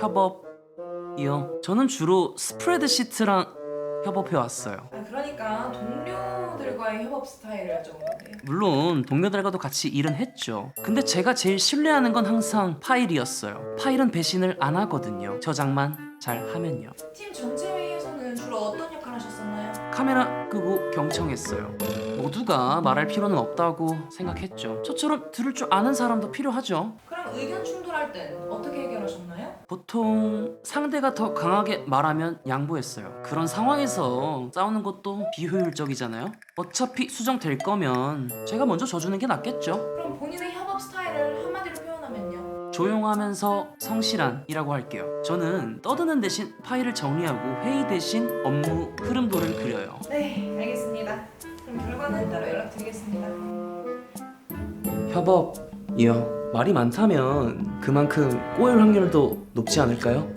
협업이요. 저는 주로 스프레드시트랑 협업해 왔어요. 아, 그러니까 동료들과의 협업 스타일을 여쭤본 건데. 물론 동료들과도 같이 일은 했죠. 근데 제가 제일 신뢰하는 건 항상 파일이었어요. 파일은 배신을 안 하거든요. 저장만 잘 하면요. 팀 전체 카메라 끄고 경청했어요. 모두가 말할 필요는 없다고 생각했죠. 저처럼 들을 줄 아는 사람도 필요하죠. 그럼 의견 충돌할 땐 어떻게 해결하셨나요? 보통 상대가 더 강하게 말하면 양보했어요. 그런 상황에서 싸우는 것도 비효율적이잖아요. 어차피 수정될 거면 제가 먼저 져주는 게 낫겠죠. 그럼 본인의 협업 스타일을 한마디로 표현하면요. 조용하면서 성실한이라고 할게요. 저는 떠드는 대신 파일을 정리하고 회의 대신 업무 흐름도를 그려요. 네, 알겠습니다. 그럼 결과는 따로 연락드리겠습니다. 협업이요. 말이 많다면 그만큼 꼬일 확률도 높지 않을까요?